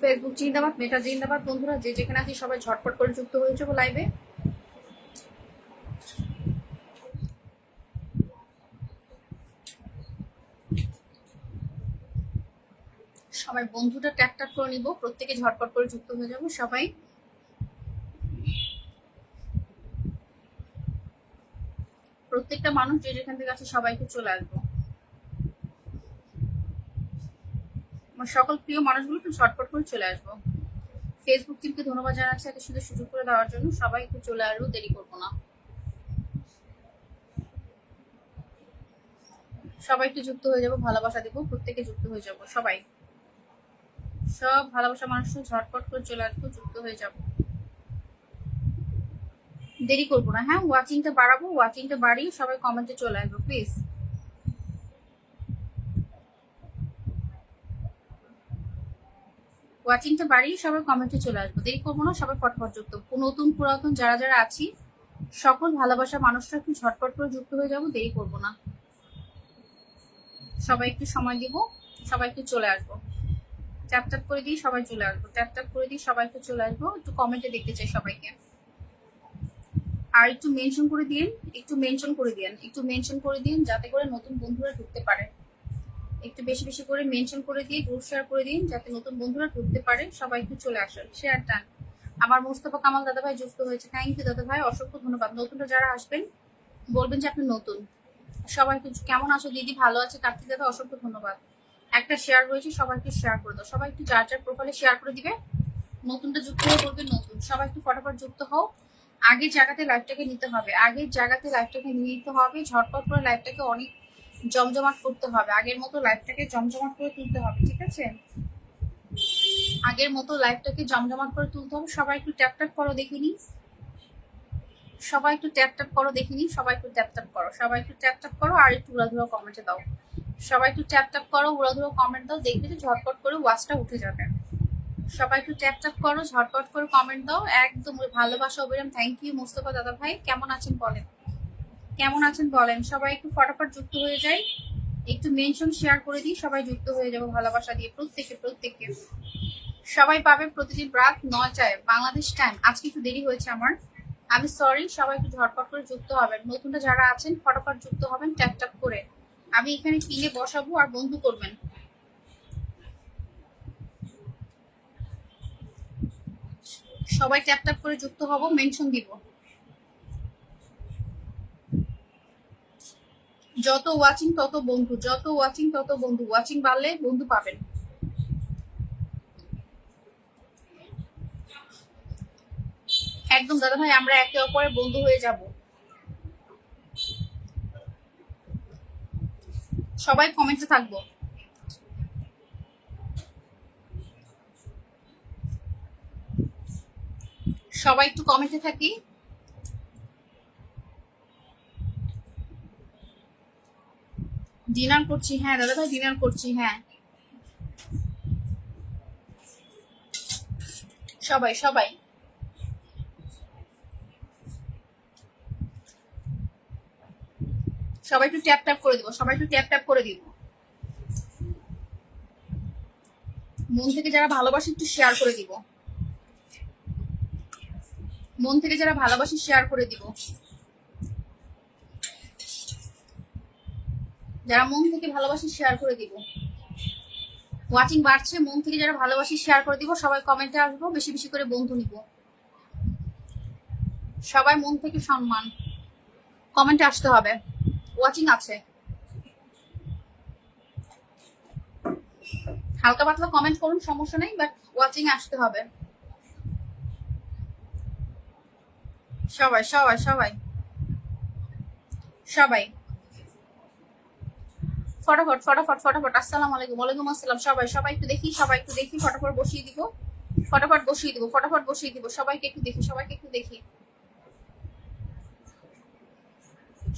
Facebook জিন্দাবাদ মেটা জিন্দাবাদ। বন্ধুরা, যে যেখানে আছি, সবাই ঝটপট করে যুক্ত হয়ে যাব লাইভে সবাই বন্ধুটা ট্যাপ ট্যাপ করে নিব, প্রত্যেকে ঝটপট করে যুক্ত হয়ে যাব, সবাই। প্রত্যেকটা মানুষ যে যেখান থেকে আছে, সবাইকে চলে আসব। আমার সকল প্রিয় মানুষগুলো একটু ঝটপট করে চলে আসব। ফেসবুক টিমকে ধন্যবাদ জানাচ্ছি এত সুন্দর সুযোগ করে দেওয়ার জন্য। সবাই একটু চলে আসব, দেরি করব না। সবাই একটু যুক্ত হয়ে যাব, ভালোবাসা দিব, প্রত্যেকে যুক্ত হয়ে যাব, সবাই। সব ভালোবাসা মানুষ ঝটপট করে চলে আসব, যুক্ত হয়ে যাব। দেরি করব না হ্যাঁ ওয়াচিংটা বাড়াবো ওয়াচিংটা বাড়িয়ে সবাই কমেন্টে চলে আসব প্লিজ ওয়াচিংটা বাড়িয়ে সবাই কমেন্টে চলে আসব। দেরি করব না, সবাই ফটফট যুক্ত। নতুন পুরাতন যারা যারা আছি, সকল ভালোবাসা মানুষরা একটু ঝটপট করে যুক্ত হয়ে যাব, দেরি করব না। সবাই একটু সময় দিব, সবাই একটু চলে আসব। ট্যাপ ট্যাপ করে দিই সবাই চলে আসব। ট্যাপ ট্যাপ করে দিই সবাই একটু চলে আসব, একটু কমেন্টে দেখতে চাই সবাইকে। আর একটু মেনশন করে দিন একটু মেনশন করে দিন একটু মেনশন করে দিন যাতে করে নতুন বন্ধুরা ঢুকতে পারে। একটু বেশি বেশি করে মেনশন করে দিয়ে গ্রুপ শেয়ার করে দিন যাতে নতুন বন্ধুরা ঢুকতে পারে। সবাই একটু চলে আসুন। শেয়ার টান আমার মোস্তফা কামাল দাদা ভাই যুক্ত হয়েছে। থ্যাংক ইউ দাদা ভাই অসংখ্য ধন্যবাদ। নতুনরা যারা আসবেন, বলবেন যে আপনি নতুন। সবাই একটু কেমন আছো? দিদি ভালো আছে? কার্তিক দাদা, অসংখ্য ধন্যবাদ। একটা শেয়ার হয়েছে, সবাইকে শেয়ার করে দাও। সবাই একটু যার যার প্রোফাইলে শেয়ার করে দিবে। নতুনটা যুক্ত হয়ে বলবে নতুন। সবাই একটু ফটাফট যুক্ত হও। আগের জায়গাতে লাইভটাকে নিতে হবে। আগের জায়গাতে লাইভটাকে নিয়ে নিতে হবে। ঝটপট করে লাইভটাকে অনেক জমজমাট করতে হবে। আগের মতো লাইফটাকে জমজমাট করে তুলতে হবে, ঠিক আছে? আগের মতো লাইফটাকে জমজমাট করে তুলতে হবে। সবাই একটু ট্যাপ ট্যাপ করো দেখিনি সবাই একটু ট্যাপ ট্যাপ করো দেখিনি সবাই একটু ট্যাপ ট্যাপ করো। সবাই একটু ট্যাপ ট্যাপ করো আর একটু উড়াধুরা কমেন্টে দাও। সবাই একটু ট্যাপ ট্যাপ করো, উড়াধুরা কমেন্ট দাও। দেখবে যে ঝটপট করে ওয়াচটা উঠে যাবে। সবাই একটু ট্যাপ ট্যাপ করো, ঝটপট করে কমেন্ট দাও। একদম ভালোবাসা, অবিরাম। থ্যাংক ইউ মোস্তফা দাদা ভাই কেমন আছেন বলেন? কেমন আছেন বলেন? সবাই একটু ফটাফট যুক্ত হয়ে যায় একটু মেনশন শেয়ার করে দিই, সবাই যুক্ত হয়ে যাব ভালোবাসা দিয়ে প্রত্যেকে, প্রত্যেককে। সবাই পাবে প্রতিদিন রাত নয়টায় বাংলাদেশ টাইম আজকে একটু দেরি হয়েছে আমার। আমি সরি সবাই একটু ঝটপট করে যুক্ত হবেন। নতুনটা যারা আছেন, ফটাফট যুক্ত হবেন ট্যাপ ট্যাপ করে। আমি এখানে কিনে বসাবো আর বন্ধু করবেন। সবাই ট্যাপ ট্যাপ করে যুক্ত হব মেনশন দিব। যত ওয়াচিং তত বন্ধু, যত ওয়াচিং তত বন্ধু। ওয়াচিং বাড়লে বন্ধু পাবেন। একদম দাদা ভাই আমরা একে অপরের বন্ধু হয়ে যাব। সবাই কমেন্টে থাকব। সবাই একটু কমেন্টে থাকি। ডিনার করছি হ্যাঁ দাদা ভাই ডিনার করছি হ্যাঁ। সবাই সবাই। সবাই একটু ট্যাপ ট্যাপ করে দিব, সবাই একটু ট্যাপ ট্যাপ করে দিব। মন থেকে যারা ভালোবাসে একটু শেয়ার করে দিব। মন থেকে যারা ভালোবাসে শেয়ার করে দিব। যারা মন থেকে ভালোবাসি শেয়ার করে দিব। ওয়াচিং বাড়ছে, মন থেকে যারা ভালোবাসি শেয়ার করে দিব, সবাই কমেন্টে আসব, বেশি বেশি করে বন্ধু নিব। সবাই মন থেকে সম্মান। কমেন্টে আসতে হবে। ওয়াচিং আছে। হালকা পাতলা কমেন্ট করুন, সমস্যা নেই বাট ওয়াচিং আসতে হবে। সবাই সবাই সবাই। সবাই। ফটাফট ফটাফট ফটাফট। আসসালামু আলাইকুম, ওয়ালাইকুম আসসালাম। সবাই সবাই একটু দেখি, সবাই একটু দেখি, ফটাফট বসিয়ে দিব। ফটাফট বসিয়ে দিব, ফটাফট বসিয়ে দিব। সবাইকে একটু দেখি, সবাইকে একটু দেখি।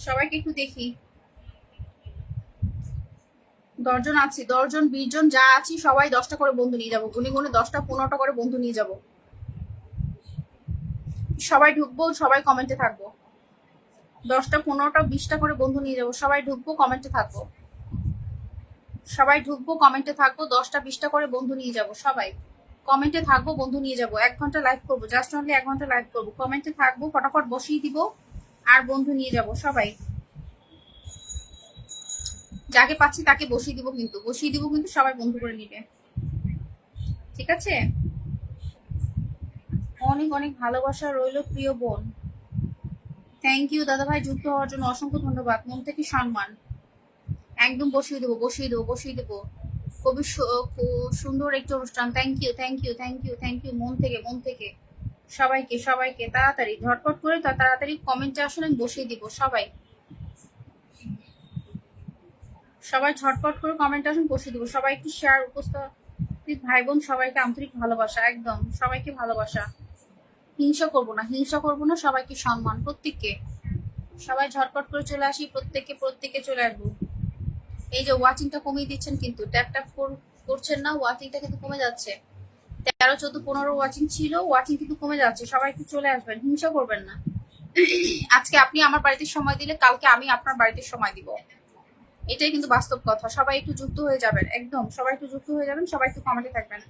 সবাইকে একটু দেখি। দশজন আছি, দশজন বিশ জন যা আছি, সবাই দশটা করে বন্ধু নিয়ে যাব। গুনে গুনে দশটা, পনেরোটা করে বন্ধু নিয়ে যাব। সবাই ঢুকবো, সবাই কমেন্টে থাকব। দশটা, পনেরোটা, বিশটা করে বন্ধু নিয়ে যাব। সবাই ঢুকবো কমেন্টে থাকব। সবাই ঢুকবো কমেন্টে থাকব, দশটা, বিশটা করে বন্ধু নিয়ে যাব, সবাই। কমেন্টে থাকব, বন্ধু নিয়ে যাব, এক ঘণ্টা লাইভ করব জাস্ট অনলি এক ঘণ্টা লাইভ করব। কমেন্টে থাকব, ফটাফট বসিয়ে দিব, আর বন্ধু নিয়ে যাব, সবাই। যাকে পাচ্ছি তাকে বসিয়ে দিব কিন্তু, বসিয়ে দিব কিন্তু সবাই বন্ধু করে নিবে। ঠিক আছে? অনেক অনেক ভালোবাসা রইল প্রিয় বোন। থ্যাংক ইউ দাদা ভাই যুক্ত হওয়ার জন্য অসংখ্য ধন্যবাদ। মন থেকে সম্মান। একদম বসিয়ে দেবো বসিয়ে দেবো বসিয়ে দেবো। খুবই সুন্দর একটি অনুষ্ঠান। Thank you thank you thank you thank you মন থেকে মন থেকে। সবাইকে সবাইকে তাড়াতাড়ি, ঝটপট করে তাড়াতাড়ি কমেন্টে আসলে আমি বসিয়ে দিব সবাই। সবাই ঝটপট করে কমেন্ট আসুন, বসিয়ে দিব। সবাই একটু শেয়ার উপস্থিত ভাই বোন সবাইকে আন্তরিক ভালোবাসা, একদম। সবাইকে ভালোবাসা। হিংসা করব না, হিংসা করব না, সবাইকে সম্মান, প্রত্যেককে। সবাই ঝটপট করে চলে আসি, প্রত্যেককে, প্রত্যেকে চলে আসব। এই যে ওয়াচিংটা কমিয়ে দিচ্ছেন কিন্তু ট্যাপ ট্যাপ করছেন না ওয়াচিংটা কিন্তু কমে যাচ্ছে। তেরো, চোদ্দ, পনেরো ওয়াচিং ছিল ওয়াচিং কিন্তু কমে যাচ্ছে। সবাই একটু চলে আসবেন, হিংসা করবেন না। আজকে আপনি আমার বাড়িতে সময় দিলে, কালকে আমি আপনার বাড়িতে সময় দিব। এটাই কিন্তু বাস্তব কথা। সবাই একটু যুক্ত হয়ে যাবেন, একদম। সবাই একটু যুক্ত হয়ে যাবেন, সবাই একটু কমেন্টে থাকবেন।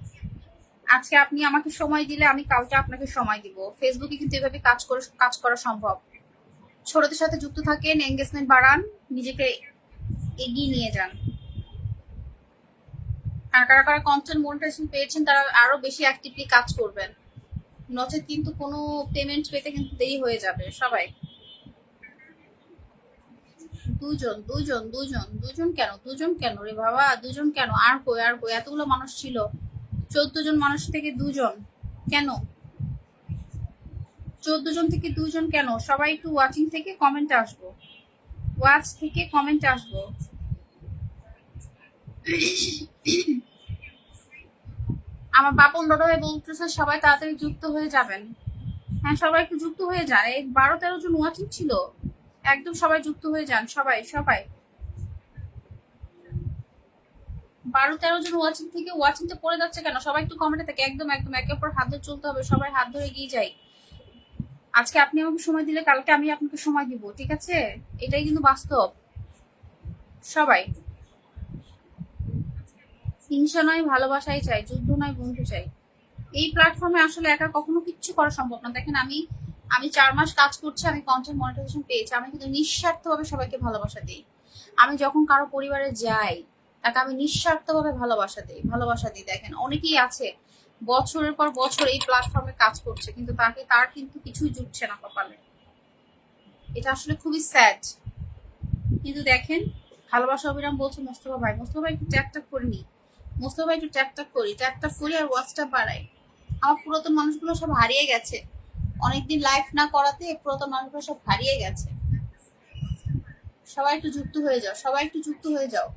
আজকে আপনি আমাকে সময় দিলে, আমি কালকে আপনাকে সময় দিব। ফেসবুকে কিন্তু এভাবে কাজ করে কাজ করা সম্ভব। ছোটদের সাথে যুক্ত থাকেন এঙ্গেজমেন্ট বাড়ান, নিজেকে এগিয়ে নিয়ে যান। আর কারা কারা কন্টেন্ট মনিটাইজেশন পেয়েছেন, তারা আরও বেশি অ্যাক্টিভলি কাজ করবেন। নচেত কিন্তু কোনো পেমেন্ট পেতে কিন্তু দেরি হয়ে যাবে, সবাই। দুজন দুজন দুজন দুজন কেন দুজন কেন রে বাবা, দুজন কেন? আর কই আর কই? এতগুলো মানুষ ছিল। চোদ্দ জন মানুষ থেকে দুজন। কেন? চোদ্দ জন থেকে দুজন কেন? সবাই একটু ওয়াচিং থেকে কমেন্ট আসব। ওয়াচ থেকে কমেন্ট আসব। আমার বাপন দাদা ভাই বলতেছে, সবাই তাড়াতাড়ি যুক্ত হয়ে যাবেন। হ্যাঁ সবাই একটু যুক্ত হয়ে যান। এই বারো তেরো জন ওয়াচিং ছিল। একদম সবাই যুক্ত হয়ে যান, সবাই সবাই। বারো তেরো জন ওয়াচিং থেকে ওয়াচিংটা পড়ে যাচ্ছে কেন? সবাই একটু কমেন্টে থাকে, একদম একদম, একে অপর হাত ধরে চলতে হবে, সবাই হাত ধরে এগিয়ে যাই। আজকে আপনি আমাকে সময় দিলে, কালকে আমি আপনাকে সময় দিব, ঠিক আছে? এটাই কিন্তু বাস্তব। সবাই। হিংসা নয় ভালোবাসাই চাই, যুদ্ধ নয় বন্ধু চাই। এই প্ল্যাটফর্মে আসলে একা কখনো কিচ্ছু করা সম্ভব না। দেখেন, আমি আমি চার মাস কাজ করছি, আমি কন্টেন্ট মনিটাইজেশন পেয়েছি, আমি কিন্তু নিঃস্বার্থভাবে সবাইকে ভালোবাসা দিই। আমি যখন কারও পরিবারে যাই, তাকে আমি নিঃস্বার্থভাবে ভালোবাসা দিই ভালোবাসা দিই। দেখেন, অনেকেই আছে, বছরের পর বছর এই প্ল্যাটফর্মে কাজ করছে, কিন্তু তাকে, তার কিন্তু কিছুই জুটছে না কপালে। এটা আসলে খুবই স্যাড কিন্তু দেখেন, ভালোবাসা অবিরাম বলছে, মোস্তফা ভাই মোস্তফা ভাই, একটু ট্যাপ করে নি মোস্তফা ভাই একটু ট্যাপ ট্যাপ করি ট্যাপ ট্যাপ করি আর ওয়াচটা বাড়াই। আমার পুরাতন মানুষগুলো সব হারিয়ে গেছে। অনেকদিন লাইফ না করাতে পুরাতন মানুষগুলো সব হারিয়ে গেছে। সবাই একটু যুক্ত হয়ে যাও, সবাই একটু যুক্ত হয়ে যাও।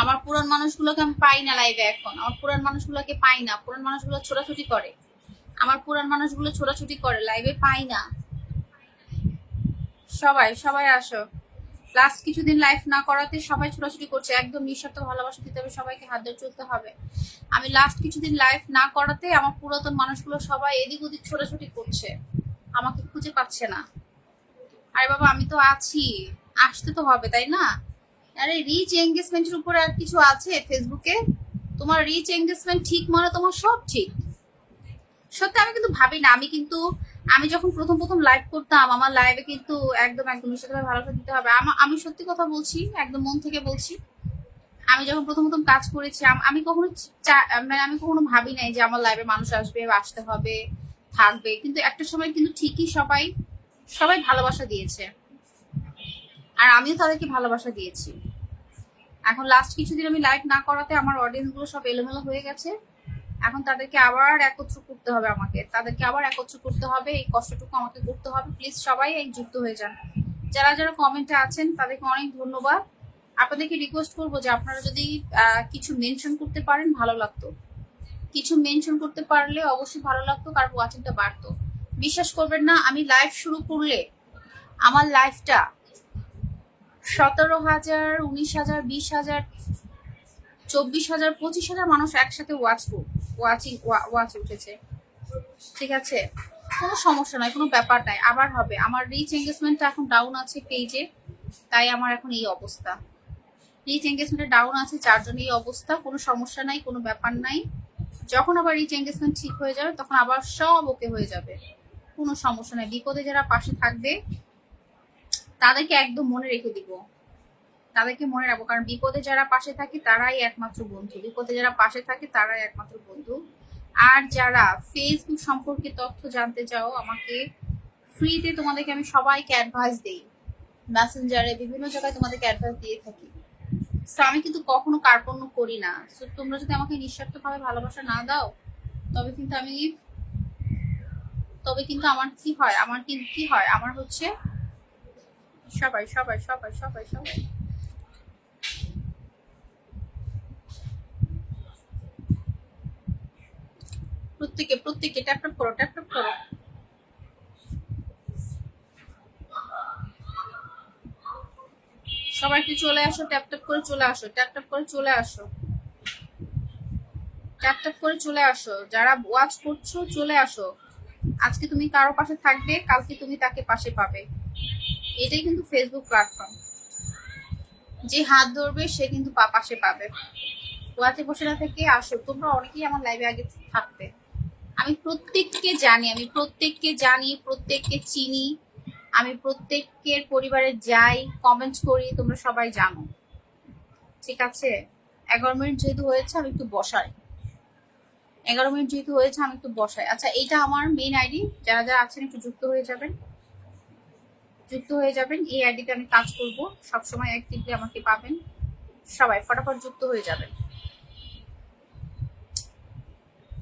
আমার পুরান মানুষগুলোকে আমি পাই না লাইভে এখন। আমার পুরান মানুষগুলোকে পাই না। পুরান মানুষগুলো ছোটাছুটি করে। আমার পুরান মানুষগুলো ছোটাছুটি করে। লাইভে পাই না। সবাই সবাই আসো। লাস্ট কিছুদিন লাইফ না করাতে সবাই ছোটাছুটি করছে। একদম নিঃস্বার্থ ভালোবাসা দিতে হবে, সবাইকে হাত ধরে চলতে হবে। আমি লাস্ট কিছুদিন লাইফ না করাতে আমার পুরাতন মানুষগুলো সবাই এদিক ওদিক ছোটাছুটি করছে। আমাকে খুঁজে পাচ্ছে না। আরে বাবা, আমি তো আছি। আসতে তো হবে, তাই না? আরে রিচ এঙ্গেজমেন্টের উপরে আর কিছু আছে ফেসবুকে তোমার রিচ এঙ্গেজমেন্ট ঠিক মানে তোমার সব ঠিক। সত্যি আমি কিন্তু ভাবি না, আমি কিন্তু আমি যখন প্রথম প্রথম লাইভ করতাম, আমার লাইভে কিন্তু একদম একদম নিশ্চিতভাবে ভালোবাসা দিতে হবে। আমি সত্যি কথা বলছি, একদম মন থেকে বলছি। আমি যখন প্রথম প্রথম কাজ করেছি, আমি কখনো মানে আমি কখনো ভাবি নাই যে আমার লাইভে মানুষ আসবে, আসতে হবে, থাকবে। কিন্তু একটা সময় কিন্তু ঠিকই সবাই সবাই ভালোবাসা দিয়েছে। আর আমিও তাদেরকে ভালোবাসা দিয়েছি। এখন লাস্ট কিছুদিন আমি লাইভ না করাতে আমার অডিয়েন্সগুলো সব এলোমেলো হয়ে গেছে। এখন তাদেরকে আবার একত্র করতে হবে আমাকে। তাদেরকে আবার একত্র করতে হবে, এই কষ্টটুকু আমাকে করতে হবে। প্লিজ সবাই এই যুক্ত হয়ে যান। যারা যারা কমেন্টে আছেন, তাদেরকে অনেক ধন্যবাদ। আপনাদেরকে রিকোয়েস্ট করব যে আপনারা যদি কিছু মেনশন করতে পারেন, ভালো লাগতো। কিছু মেনশন করতে পারলে অবশ্যই ভালো লাগতো, কারণ ওয়াচিংটা বাড়তো। বিশ্বাস করবেন না, আমি লাইভ শুরু করলে আমার লাইফটা সতেরো হাজার, উনিশ হাজার, বিশ হাজার, চব্বিশ হাজার, পঁচিশ হাজার মানুষ একসাথে ওয়াচ ওয়াচিং ওয়াচ উঠেছে। ঠিক আছে? কোনো সমস্যা নাই, কোনো ব্যাপার নাই, আবার হবে। আমার রিচ এঙ্গেজমেন্টটা এখন ডাউন আছে পেজে তাই আমার এখন এই অবস্থা। রিচ এঙ্গেজমেন্টে ডাউন আছে, যার জন্য এই অবস্থা। কোনো সমস্যা নাই, কোনো ব্যাপার নাই। যখন আবার রিচ এঙ্গেজমেন্ট ঠিক হয়ে যাবে, তখন আবার সব ওকে হয়ে যাবে। কোনো সমস্যা নাই। বিপদে যারা পাশে থাকবে, তাদেরকে একদম মনে রেখে দিব। তাদেরকে মনে রাখব, কারণ বিপদে যারা পাশে থাকে তারাই একমাত্র বন্ধু। বিপদে যারা পাশে থাকে তারাই একমাত্র বন্ধু। আর যারা ফেসবুক সম্পর্কে তথ্য জানতে চাও, আমাকে ফ্রিতে তোমাদেরকে আমি সবাইকে অ্যাডভাইস দিই। মেসেঞ্জারে বিভিন্ন জায়গায় তোমাদেরকে অ্যাডভাইস দিয়ে থাকি। সো আমি কিন্তু কখনো কার্পণ্য করি না। সো তোমরা যদি আমাকে নিঃস্বার্থভাবে ভালোবাসা না দাও, তবে কিন্তু আমি, তবে কিন্তু আমার কি হয়? আমার কিন্তু কি হয়? আমার হচ্ছে সবাই সবাই সবাই সবাই সবাই। প্রত্যেকে প্রত্যেকে ট্যাপ ট্যাপ করো ট্যাপ ট্যাপ করো। সবাই একটু চলে আসো? ট্যাপ ট্যাপ করে চলে আসো ট্যাপ ট্যাপ করে চলে আসো। ট্যাপ ট্যাপ করে চলে আসো। যারা ওয়াচ করছ, চলে আসো। আজকে তুমি কারও পাশে থাকবে, কালকে তুমি তাকে পাশে পাবে। এটাই কিন্তু ফেসবুক প্ল্যাটফর্ম যে হাত ধরবে, সে কিন্তু পাশে পাবে। ওয়াচে বসে না থেকে আসো। তোমরা অনেকেই আমার লাইভে আগে থাকতে। আমি প্রত্যেককে জানি, আমি প্রত্যেককে জানি, প্রত্যেককে চিনি, আমি প্রত্যেকের পরিবারে যাই কমেন্ট করি, তোমরা সবাই জানো। ঠিক আছে? এগারো মিনিট যেহেতু হয়েছে, আমি একটু বসাই। এগারো মিনিট যেহেতু হয়েছে, আমি একটু বসাই। আচ্ছা এইটা আমার মেইন আইডি যারা যারা আছেন, একটু যুক্ত হয়ে যাবেন। যুক্ত হয়ে যাবেন, এই আইডিতে আমি কাজ করব। সবসময় অ্যাক্টিভলি আমাকে পাবেন। সবাই, ফটাফট যুক্ত হয়ে যাবেন।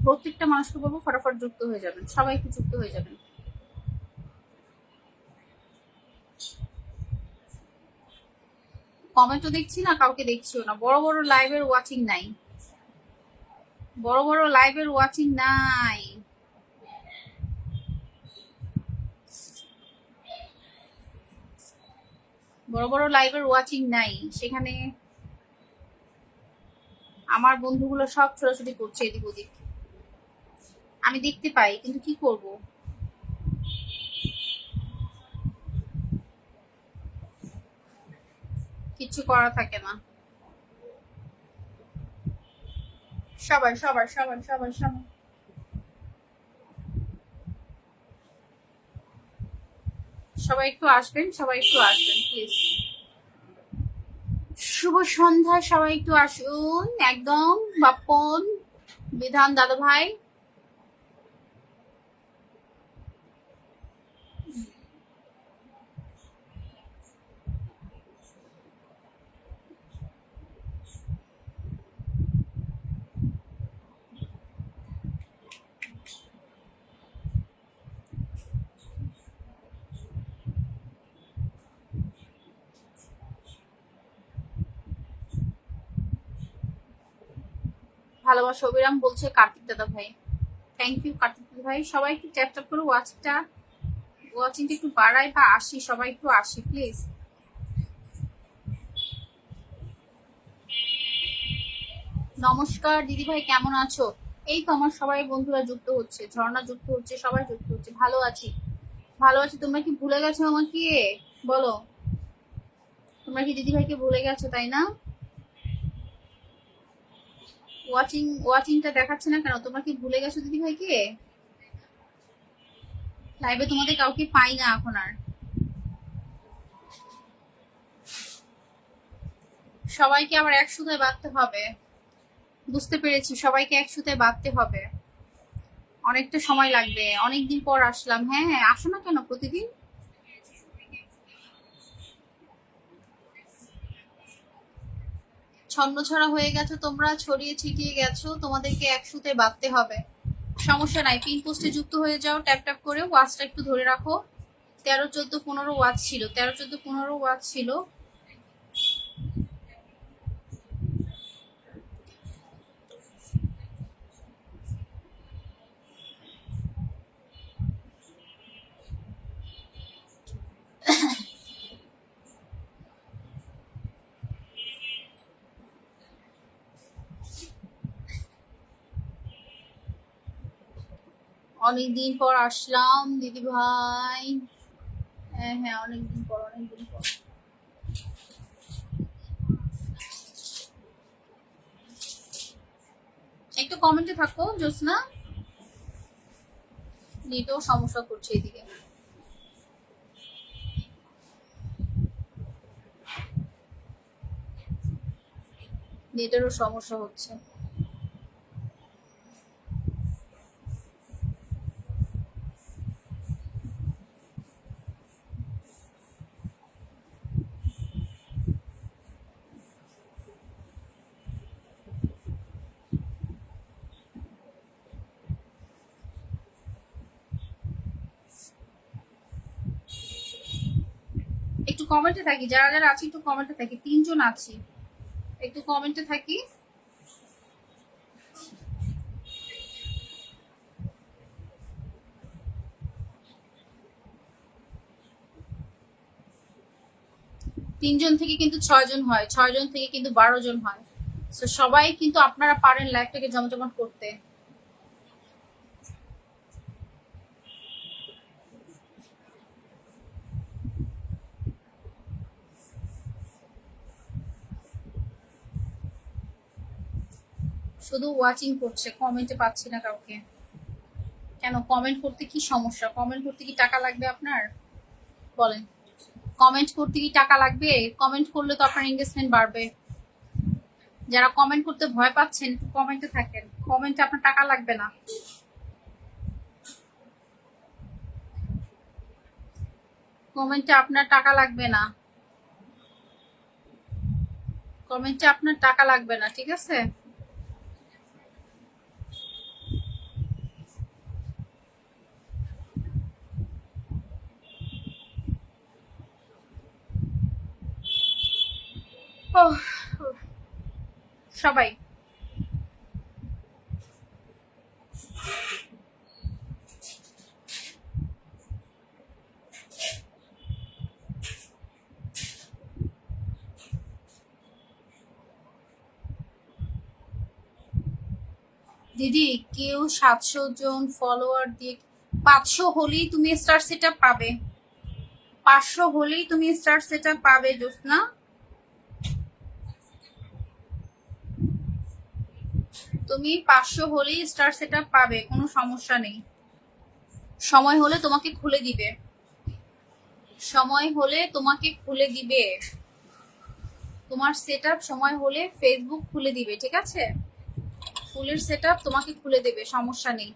প্রত্যেকটা মানুষকে বলব ফটাফট যুক্ত হয়ে যাবেন, সবাই একটু যুক্ত হয়ে যাবেন। কমেন্টও দেখছি না, কাউকে দেখছিও না। বড় বড় লাইভের ওয়াচিং নাই। বড় বড় লাইভের ওয়াচিং নাই। বড় বড় লাইভের ওয়াচিং নাই। সেখানে আমার বন্ধুগুলো সব ছোটাছুটি করছে এদিক ওদিক। আমি দেখতে পাই, কিন্তু কি করব? কিছু করা থাকে না। সবাই সবাই সবাই সবাই সবাই। সবাই একটু আসবেন, সবাই একটু আসবেন প্লিজ শুভ সন্ধ্যা, সবাই একটু আসুন, একদম বাপন বিধান দাদা ভাই ভালোবাসা, অবিরাম বলছে কার্তিক দাদা ভাই। থ্যাংক ইউ কার্তিক দাদা ভাই। সবাই একটু ট্যাপ ট্যাপ করে ওয়াচটা ওয়াচিংটা একটু বাড়াই বা আসি, সবাই একটু আসি প্লিজ নমস্কার, দিদি ভাই, কেমন আছো? এই তো আমার সবাই বন্ধুরা যুক্ত হচ্ছে, ঝর্ণা যুক্ত হচ্ছে, সবাই যুক্ত হচ্ছে, ভালো আছি। ভালো আছি, তোমরা কি ভুলে গেছো আমাকে? বলো। তোমরা কি দিদি ভাইকে ভুলে গেছো, তাই না? ওয়াচিং ওয়াচিংটা দেখাচ্ছে না কেন তোমরা কি ভুলে গেছো দিদি ভাই কে লাইভে তোমাদের কাউকে পাই না এখন আর। সবাইকে আবার এক সুতায় বাঁধতে হবে। বুঝতে পেরেছি, সবাইকে এক সুতায় বাঁধতে হবে। অনেকটা সময় লাগবে, অনেকদিন পর আসলাম। হ্যাঁ আসো না কেন প্রতিদিন? ছন্নছড়া হয়ে গেছো, তোমরা ছড়িয়ে ছিটিয়ে গেছো, তোমাদেরকে একসুতে বাঁধতে হবে। সমস্যা নাই, পিন পোস্টে যুক্ত হয়ে যাও, ট্যাপ ট্যাপ করে ওয়াচটা একটু ধরে রাখো। তেরো, চোদ্দ, পনেরো ওয়াচ ছিল, তেরো, চোদ্দ, পনেরো ওয়াচ ছিল। অনেকদিন পর আসলাম, দিদি ভাই। হ্যাঁ হ্যাঁ অনেকদিন পর অনেকদিন পর। একটু কমেন্টে থাকো জোসনা নেটও সমস্যা করছে এদিকে। নেটেরও সমস্যা হচ্ছে একটু কমেন্টে থাকি, যারা যারা আছি একটু কমেন্টে থাকি, তিনজন আছি। একটু কমেন্টে থাকি। তিনজন থেকে কিন্তু ছয়জন হয়, ছয়জন থেকে কিন্তু বারো জন হয়। তো সবাই কিন্তু আপনারা পারেন লাইফটাকে জমজমাট করতে। শুধু ওয়াচিং করছে কমেন্টে পাচ্ছি না কাউকে। কেন? কমেন্ট করতে কি সমস্যা? কমেন্ট করতে কি টাকা লাগবে আপনার? বলেন। কমেন্ট করতে কি টাকা লাগবে? কমেন্ট করলে তো আপনার এঙ্গেজমেন্ট বাড়বে। যারা কমেন্ট করতে ভয় পাচ্ছেন, একটু কমেন্টে থাকেন। কমেন্টে আপনার টাকা লাগবে না। কমেন্টে আপনার টাকা লাগবে না। কমেন্টে আপনার টাকা লাগবে না, ঠিক আছে? সবাই। দিদি, কেউ সাতশো জন ফলোয়ার দিয়ে পাঁচশো হলেই তুমি স্টার সেটা পাবে। পাঁচশো হলেই তুমি স্টার সেটা পাবে, জ্যোৎস্না। তুমি পাঁচশো হলেই স্টার সেট পাবে, কোনো সমস্যা নেই। সময় হলে তোমাকে খুলে দিবে। সময় হলে তোমাকে খুলে দিবে। তোমার সেট সময় হলে ফেসবুক খুলে দিবে, ঠিক আছে? ফুলের সেট তোমাকে খুলে দেবে, সমস্যা নেই।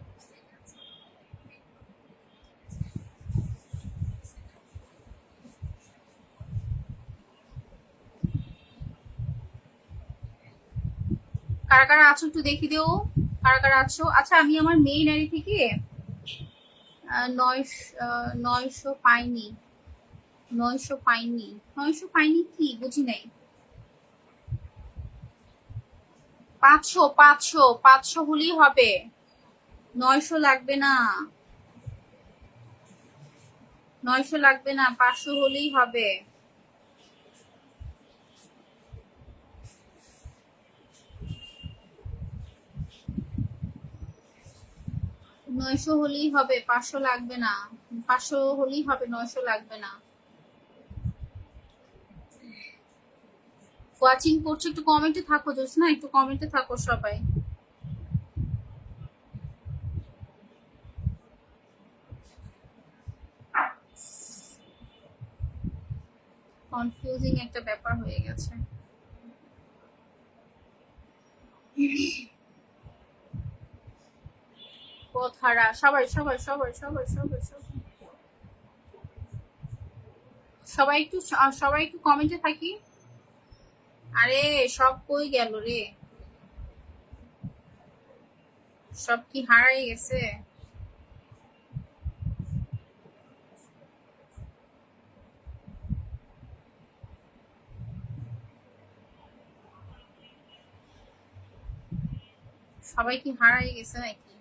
কারা কারা আছো একটু দেখি দিও। কারা কারা আছো? আচ্ছা আমি আমার মেইন আইডি থেকে নয়শো পাইনি। নয়শো পাইনি। নয়শো পাইনি কি? বুঝি নাই। পাঁচশো পাঁচশো পাঁচশো হলেই হবে। নয়শো লাগবে না। নয়শো লাগবে না, পাঁচশো হলেই হবে। নয়শো হলেই হবে, পাঁচশো লাগবে না। পাঁচশো হলেই হবে, নয়শো লাগবে না। ওয়াচিং করছ, একটু কমেন্টে থাকো জোস না একটু কমেন্টে থাকো সবাই। কনফিউজিং একটা ব্যাপার হয়ে গেছে। পথ সবাই সবাই সবাই সবাই সবাই সবাই। সবাই একটু সবাই একটু কমেন্টে থাকি। আরে, সব কই গেল রে? সব কি হারাই গেছে? সবাই কি হারাই গেছে নাকি?